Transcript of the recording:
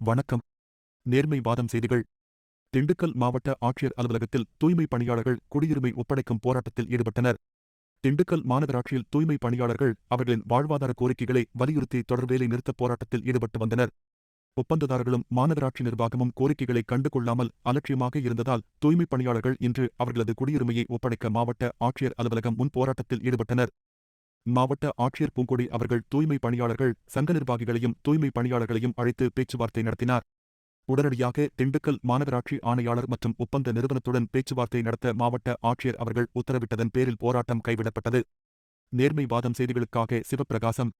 வணக்கம். நேர்மை வாதம் செய்திகள். திண்டுக்கல் மாவட்ட ஆட்சியர் அலுவலகத்தில் தூய்மை பணியாளர்கள் குடியுரிமை ஒப்படைக்கும் போராட்டத்தில் ஈடுபட்டனர். திண்டுக்கல் மாநகராட்சியில் தூய்மை பணியாளர்கள் அவர்களின் வாழ்வாதார கோரிக்கைகளை வலியுறுத்தி தொடர் வேலை நிறுத்தப் போராட்டத்தில் ஈடுபட்டு வந்தனர். ஒப்பந்ததாரர்களும் மாநகராட்சி நிர்வாகமும் கோரிக்கைகளை கண்டுகொள்ளாமல் அலட்சியமாக இருந்ததால் தூய்மை பணியாளர்கள் இன்று அவர்களது குடியுரிமையை ஒப்படைக்க மாவட்ட ஆட்சியர் அலுவலகம் முன் போராட்டத்தில் ஈடுபட்டனர். மாவட்ட ஆட்சியர் பூங்கொடி அவர்கள் தூய்மை பணியாளர்கள் சங்க நிர்வாகிகளையும் தூய்மை பணியாளர்களையும் அழைத்து பேச்சுவார்த்தை நடத்தினார். உடனடியாக திண்டுக்கல் மாநகராட்சி ஆணையாளர் மற்றும் ஒப்பந்த நிறுவனத்துடன் பேச்சுவார்த்தை நடத்த மாவட்ட ஆட்சியர் அவர்கள் உத்தரவிட்டதன் பேரில் போராட்டம் கைவிடப்பட்டது. நேர்மை வாதம் செய்திகளுக்காக சிவப்பிரகாசம்.